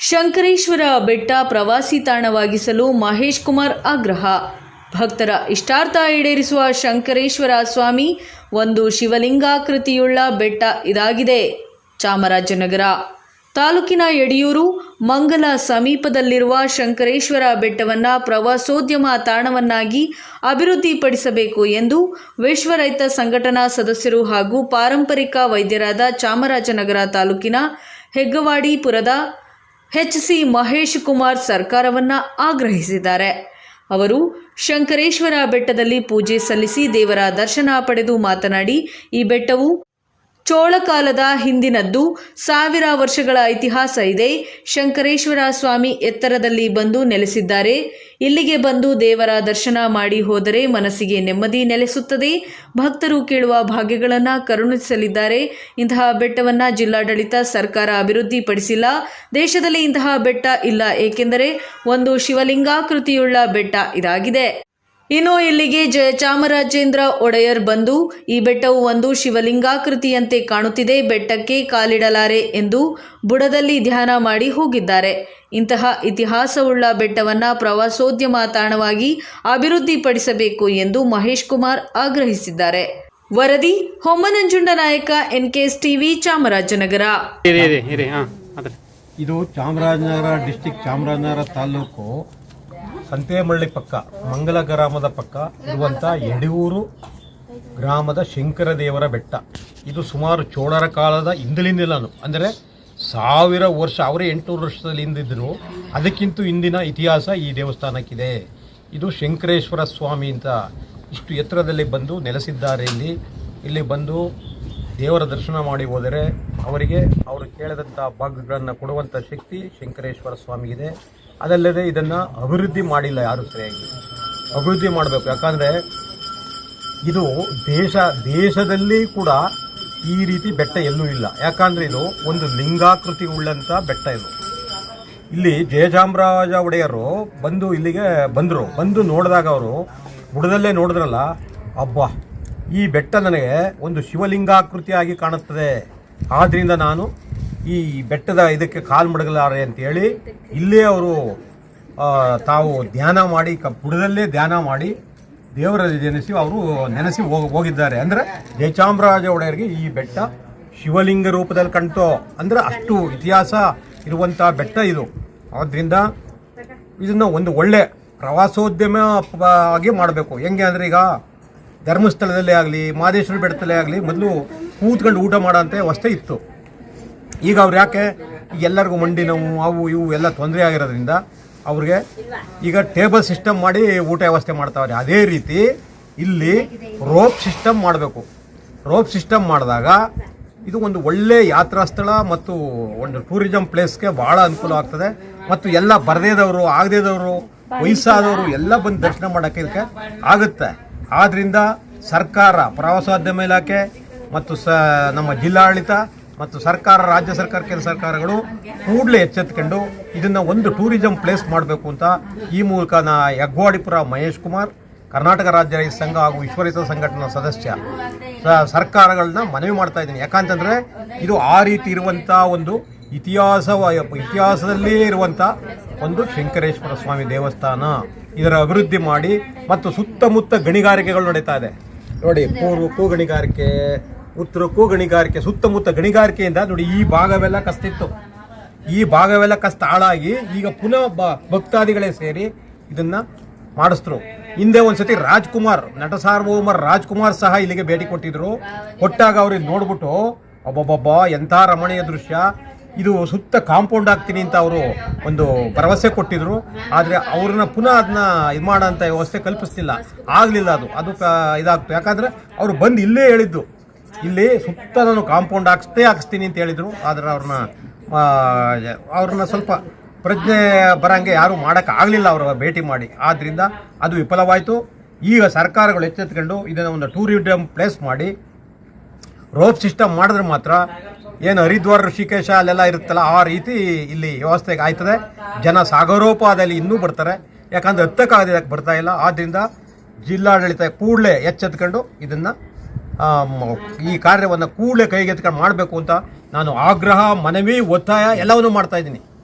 ಶಂಕರೇಶ್ವರ ಬೆಟ್ಟ ಪ್ರವಾಸಿ ತಾಣವಾಗಿಸಲು ಮಹೇಶ್ ಕುಮಾರ್ ಆಗ್ರಹ. ಭಕ್ತರ ಇಷ್ಟಾರ್ಥ ಈಡೇರಿಸುವ ಶಂಕರೇಶ್ವರ ಸ್ವಾಮಿ ಒಂದು ಶಿವಲಿಂಗಾಕೃತಿಯುಳ್ಳ ಬೆಟ್ಟ ಇದಾಗಿದೆ. ಚಾಮರಾಜನಗರ ತಾಲೂಕಿನ ಯಡಿಯೂರು ಮಂಗಲ ಸಮೀಪದಲ್ಲಿರುವ ಶಂಕರೇಶ್ವರ ಬೆಟ್ಟವನ್ನು ಪ್ರವಾಸೋದ್ಯಮ ತಾಣವನ್ನಾಗಿ ಅಭಿವೃದ್ಧಿಪಡಿಸಬೇಕು ಎಂದು ವಿಶ್ವ ರೈತ ಸಂಘಟನಾ ಸದಸ್ಯರು ಹಾಗೂ ಪಾರಂಪರಿಕ ವೈದ್ಯರಾದ ಚಾಮರಾಜನಗರ ತಾಲೂಕಿನ ಹೆಗ್ಗವಾಡಿಪುರದ ಎಚ್ ಸಿ ಮಹೇಶ್ ಕುಮಾರ್ ಸರ್ಕಾರವನ್ನು ಆಗ್ರಹಿಸಿದ್ದಾರೆ. ಅವರು ಶಂಕರೇಶ್ವರ ಬೆಟ್ಟದಲ್ಲಿ ಪೂಜೆ ಸಲ್ಲಿಸಿ ದೇವರ ದರ್ಶನ ಪಡೆದು ಮಾತನಾಡಿ, ಈ ಬೆಟ್ಟವು ಚೋಳ ಕಾಲದ ಹಿಂದಿನದ್ದು ಸಾವಿರ ವರ್ಷಗಳ ಇತಿಹಾಸ ಇದೆ. ಶಂಕರೇಶ್ವರ ಸ್ವಾಮಿ ಎತ್ತರದಲ್ಲಿ ಬಂದು ನೆಲೆಸಿದ್ದಾರೆ. ಇಲ್ಲಿಗೆ ಬಂದು ದೇವರ ದರ್ಶನ ಮಾಡಿ ಹೋದರೆ ಮನಸ್ಸಿಗೆ ನೆಮ್ಮದಿ ನೆಲೆಸುತ್ತದೆ. ಭಕ್ತರು ಕೇಳುವ ಭಾಗ್ಯಗಳನ್ನು ಕರುಣಿಸಲಿದ್ದಾರೆ. ಇಂತಹ ಬೆಟ್ಟವನ್ನು ಜಿಲ್ಲಾಡಳಿತ ಸರ್ಕಾರ ಅಭಿವೃದ್ಧಿಪಡಿಸಿಲ್ಲ. ದೇಶದಲ್ಲಿ ಇಂತಹ ಬೆಟ್ಟ ಇಲ್ಲ. ಏಕೆಂದರೆ ಒಂದು ಶಿವಲಿಂಗಾಕೃತಿಯುಳ್ಳ ಬೆಟ್ಟ ಇದಾಗಿದೆ. ಇನ್ನು ಇಲ್ಲಿಗೆ ಜಯ ಚಾಮರಾಜೇಂದ್ರ ಒಡೆಯರ್ ಬಂದು ಈ ಬೆಟ್ಟವು ಒಂದು ಶಿವಲಿಂಗಾಕೃತಿಯಂತೆ ಕಾಣುತ್ತಿದೆ ಬೆಟ್ಟಕ್ಕೆ ಕಾಲಿಡಲಾರೆ ಎಂದು ಬುಡದಲ್ಲಿ ಧ್ಯಾನ ಮಾಡಿ ಹೋಗಿದ್ದಾರೆ. ಇಂತಹ ಇತಿಹಾಸವುಳ್ಳ ಬೆಟ್ಟವನ್ನು ಪ್ರವಾಸೋದ್ಯಮ ತಾಣವಾಗಿ ಅಭಿವೃದ್ಧಿಪಡಿಸಬೇಕು ಎಂದು ಮಹೇಶ್ ಕುಮಾರ್ ಆಗ್ರಹಿಸಿದ್ದಾರೆ. ವರದಿ ಹೊಮ್ಮನಂಜುಂಡ ನಾಯಕ ಎನ್ಕೆಎಸ್ ಟಿವಿ ಚಾಮರಾಜನಗರ ಇದು ಚಾಮರಾಜನಗರ ಡಿಸ್ಟಿಕ್ ಚಾಮರಾಜನಗರ ತಾಲೂಕು ಸಂತೇಮಳ್ಳಿ ಪಕ್ಕ, ಮಂಗಲ ಗ್ರಾಮದ ಪಕ್ಕ ಇರುವಂಥ ಯಡಿಯೂರು ಗ್ರಾಮದ ಶಂಕರ ದೇವರ ಬೆಟ್ಟ. ಇದು ಸುಮಾರು ಚೋಳರ ಕಾಲದ ಹಿಂದಲಿಂದಲೂ ಅಂದರೆ ಸಾವಿರ ವರ್ಷ, ಅವರೇ ಎಂಟುನೂರು ವರ್ಷದಲ್ಲಿ ಹಿಂದಿದ್ರು. ಅದಕ್ಕಿಂತ ಹಿಂದಿನ ಇತಿಹಾಸ ಈ ದೇವಸ್ಥಾನಕ್ಕಿದೆ. ಇದು ಶಂಕರೇಶ್ವರ ಸ್ವಾಮಿ ಅಂತ ಇಷ್ಟು ಎತ್ತರದಲ್ಲಿ ಬಂದು ನೆಲೆಸಿದ್ದಾರೆ ಇಲ್ಲಿ. ಇಲ್ಲಿ ಬಂದು ದೇವರ ದರ್ಶನ ಮಾಡಿ ಹೋದರೆ ಅವರಿಗೆ ಅವರು ಕೇಳಿದಂಥ ಭಾಗಗಳನ್ನು ಕೊಡುವಂಥ ಶಕ್ತಿ ಶಂಕರೇಶ್ವರ ಸ್ವಾಮಿಗಿದೆ. ಅದಲ್ಲದೆ ಇದನ್ನು ಅಭಿವೃದ್ಧಿ ಮಾಡಿಲ್ಲ ಯಾರು ಸರಿಯಾಗಿ. ಅಭಿವೃದ್ಧಿ ಮಾಡಬೇಕು. ಯಾಕಂದರೆ ಇದು ದೇಶ, ದೇಶದಲ್ಲಿ ಕೂಡ ಈ ರೀತಿ ಬೆಟ್ಟ ಎಲ್ಲೂ ಇಲ್ಲ. ಯಾಕಂದರೆ ಇದು ಒಂದು ಲಿಂಗಾಕೃತಿ ಉಳ್ಳಂಥ ಬೆಟ್ಟ ಇದು. ಇಲ್ಲಿ ಜಯಚಾಮರಾಜ ಒಡೆಯರು ಬಂದು ಇಲ್ಲಿಗೆ ಬಂದರು. ಬಂದು ನೋಡಿದಾಗ ಅವರು ಬುಡದಲ್ಲೇ ನೋಡಿದ್ರಲ್ಲ, ಅಬ್ಬಾ, ಈ ಬೆಟ್ಟ ನನಗೆ ಒಂದು ಶಿವಲಿಂಗಾಕೃತಿಯಾಗಿ ಕಾಣುತ್ತದೆ. ಆದ್ದರಿಂದ ನಾನು ಈ ಬೆಟ್ಟದ ಇದಕ್ಕೆ ಕಾಲು ಮಡಗಲಾರೆ ಅಂತೇಳಿ ಇಲ್ಲೇ ಅವರು ತಾವು ಧ್ಯಾನ ಮಾಡಿ ಬುಡದಲ್ಲೇ ಧ್ಯಾನ ಮಾಡಿ ದೇವರಲ್ಲಿ ನೆನೆಸಿ ಅವರು ನೆನೆಸಿ ಹೋಗ್, ಹೋಗಿದ್ದಾರೆ. ಅಂದರೆ ಜಯಚಾಮರಾಜ ಒಡೆಯರಿಗೆ ಈ ಬೆಟ್ಟ ಶಿವಲಿಂಗ ರೂಪದಲ್ಲಿ ಕಾಣ್ತೋ ಅಂದರೆ ಅಷ್ಟು ಇತಿಹಾಸ ಇರುವಂಥ ಬೆಟ್ಟ ಇದು. ಆದ್ದರಿಂದ ಇದನ್ನು ಒಂದು ಒಳ್ಳೆ ಪ್ರವಾಸೋದ್ಯಮ ಆಗಿ ಮಾಡಬೇಕು. ಹೆಂಗೆ ಅಂದರೆ ಈಗ ಧರ್ಮಸ್ಥಳದಲ್ಲೇ ಆಗಲಿ, ಮಾದೇಶ್ವರ ಬೆಟ್ಟದಲ್ಲೇ ಆಗಲಿ, ಮೊದಲು ಕೂತ್ಕೊಂಡು ಊಟ ಮಾಡೋಂಥ ವ್ಯವಸ್ಥೆ ಇತ್ತು. ಈಗ ಅವ್ರು ಯಾಕೆ ಎಲ್ಲರಿಗೂ ಮಂಡಿ ನೋವು, ಅವು ಇವು ಎಲ್ಲ ತೊಂದರೆ ಆಗಿರೋದ್ರಿಂದ ಅವ್ರಿಗೆ ಈಗ ಟೇಬಲ್ ಸಿಸ್ಟಮ್ ಮಾಡಿ ಊಟ ವ್ಯವಸ್ಥೆ ಮಾಡ್ತಾವ್ರೆ. ಅದೇ ರೀತಿ ಇಲ್ಲಿ ರೋಪ್ ಸಿಸ್ಟಮ್ ಮಾಡಬೇಕು. ರೋಪ್ ಸಿಸ್ಟಮ್ ಮಾಡಿದಾಗ ಇದು ಒಂದು ಒಳ್ಳೆ ಯಾತ್ರಾ ಸ್ಥಳ ಮತ್ತು ಒಂದು ಟೂರಿಸಂ ಪ್ಲೇಸ್ಗೆ ಭಾಳ ಅನುಕೂಲ ಆಗ್ತದೆ. ಮತ್ತು ಎಲ್ಲ ಬರದೇದವರು, ಆಗದೇದವರು, ವಯಸ್ಸಾದವರು ಎಲ್ಲ ಬಂದು ದರ್ಶನ ಮಾಡೋಕ್ಕೆ ಇದಕ್ಕೆ ಆಗುತ್ತೆ. ಆದ್ದರಿಂದ ಸರ್ಕಾರ ಪ್ರವಾಸೋದ್ಯಮ ಇಲಾಖೆ ಮತ್ತು ಸ ನಮ್ಮ ಜಿಲ್ಲಾಡಳಿತ ಮತ್ತು ಸರ್ಕಾರ, ರಾಜ್ಯ ಸರ್ಕಾರ ಕೇಂದ್ರ ಸರ್ಕಾರಗಳು ಕೂಡಲೇ ಎಚ್ಚೆತ್ಕೊಂಡು ಇದನ್ನು ಒಂದು ಟೂರಿಸಂ ಪ್ಲೇಸ್ ಮಾಡಬೇಕು ಅಂತ ಈ ಮೂಲಕ ನಾ ಯಗ್ವಾಡಿಪುರ ಮಹೇಶ್ ಕುಮಾರ್, ಕರ್ನಾಟಕ ರಾಜ್ಯ ರೈತ ಸಂಘ ಹಾಗೂ ವಿಶ್ವರೈತ ಸಂಘಟನಾ ಸದಸ್ಯ ಸರ್ಕಾರಗಳನ್ನ ಮನವಿ ಮಾಡ್ತಾ ಇದ್ದೀನಿ. ಯಾಕಂತಂದರೆ ಇದು ಆ ರೀತಿ ಇರುವಂಥ ಒಂದು ಇತಿಹಾಸ, ಇತಿಹಾಸದಲ್ಲೇ ಇರುವಂಥ ಒಂದು ಶಂಕರೇಶ್ವರ ಸ್ವಾಮಿ ದೇವಸ್ಥಾನ ಇದರ ಅಭಿವೃದ್ಧಿ ಮಾಡಿ ಮತ್ತು ಸುತ್ತಮುತ್ತ ಗಣಿಗಾರಿಕೆಗಳು ನಡೀತಾ ಇದೆ. ನೋಡಿ ಕೂ ಕೂ ಗಣಿಗಾರಿಕೆ ಉತ್ತರಕ್ಕೂ ಗಣಿಗಾರಿಕೆ, ಸುತ್ತಮುತ್ತ ಗಣಿಗಾರಿಕೆಯಿಂದ ನೋಡಿ ಈ ಭಾಗವೆಲ್ಲ ಕಸ್ತಿತ್ತು ಈ ಭಾಗವೆಲ್ಲ ಕಸ್ತ ಹಾಳಾಗಿ ಈಗ ಪುನಃ ಭಕ್ತಾದಿಗಳೇ ಸೇರಿ ಇದನ್ನ ಮಾಡಿಸ್ತರು ಹಿಂದೆ ಒಂದ್ಸತಿ ರಾಜ್ಕುಮಾರ್, ನಟ ಸಾರ್ವಭೌಮರ್ ರಾಜ್ಕುಮಾರ್ ಸಹ ಇಲ್ಲಿಗೆ ಭೇಟಿ ಕೊಟ್ಟಿದ್ರು. ಕೊಟ್ಟಾಗ ಅವ್ರಿಗೆ ನೋಡಿಬಿಟ್ಟು ನೋಡ್ಬಿಟ್ಟು ಒಬ್ಬೊಬ್ಬೊಬ್ಬ ಎಂಥ ರಮಣೀಯ ದೃಶ್ಯ. ಇದು ಸುತ್ತ ಕಾಂಪೌಂಡ್ ಆಗ್ತೀನಿ ಅಂತ ಅವರು ಒಂದು ಭರವಸೆ ಕೊಟ್ಟಿದ್ರು. ಆದರೆ ಅವ್ರನ್ನ ಪುನಃ ಅದನ್ನ ಇದು ಮಾಡೋಂಥ ವ್ಯವಸ್ಥೆ ಕಲ್ಪಿಸ್ತಿಲ್ಲ ಆಗಲಿಲ್ಲ ಅದು. ಅದು ಇದಾಗ್ತು. ಯಾಕಂದರೆ ಅವರು ಬಂದು ಇಲ್ಲೇ ಹೇಳಿದ್ದು. ಇಲ್ಲಿ ಸುತ್ತ ನಾನು ಕಾಂಪೌಂಡ್ ಹಾಕ್ಸ್ತೇ ಹಾಕಿಸ್ತೀನಿ ಅಂತ ಹೇಳಿದರು. ಆದರೆ ಅವ್ರನ್ನ ಅವ್ರನ್ನ ಸ್ವಲ್ಪ ಪ್ರಜ್ಞೆ ಬರಂಗೆ ಯಾರೂ ಮಾಡೋಕ್ಕಾಗಲಿಲ್ಲ ಅವರ ಭೇಟಿ ಮಾಡಿ. ಆದ್ದರಿಂದ ಅದು ವಿಫಲವಾಯಿತು. ಈಗ ಸರ್ಕಾರಗಳು ಎಚ್ಚೆತ್ಕೊಂಡು ಇದನ್ನು ಒಂದು ಟೂರಿಸಂ ಪ್ಲೇಸ್ ಮಾಡಿ. ರೋಪ್ ಸಿಸ್ಟಮ್ ಮಾಡಿದ್ರೆ ಮಾತ್ರ ಏನು ಹರಿದ್ವಾರ ಋಷಿಕೇಶ ಅಲ್ಲೆಲ್ಲ ಇರುತ್ತಲ್ಲ, ಆ ರೀತಿ ಇಲ್ಲಿ ವ್ಯವಸ್ಥೆಗೆ ಆಯ್ತದೆ. ಜನ ಸಾಗರೋಪಾದಲ್ಲಿ ಇನ್ನೂ ಬರ್ತಾರೆ. ಯಾಕಂದ್ರೆ ಹತ್ತಕ್ಕಾಗದೆ ಇದಕ್ಕೆ ಬರ್ತಾ ಇಲ್ಲ. ಆದ್ದರಿಂದ ಜಿಲ್ಲಾಡಳಿತ ಕೂಡಲೇ ಎಚ್ಚೆತ್ಕೊಂಡು ಇದನ್ನು ಈ ಕಾರ್ಯವನ್ನು ಕೂಡಲೇ ಕೈಗೆತ್ಕೊಂಡು ಮಾಡಬೇಕು ಅಂತ ನಾನು ಆಗ್ರಹ ಮನವಿ ಒತ್ತಾಯ ಎಲ್ಲವನ್ನೂ ಮಾಡ್ತಾ ಇದ್ದೀನಿ.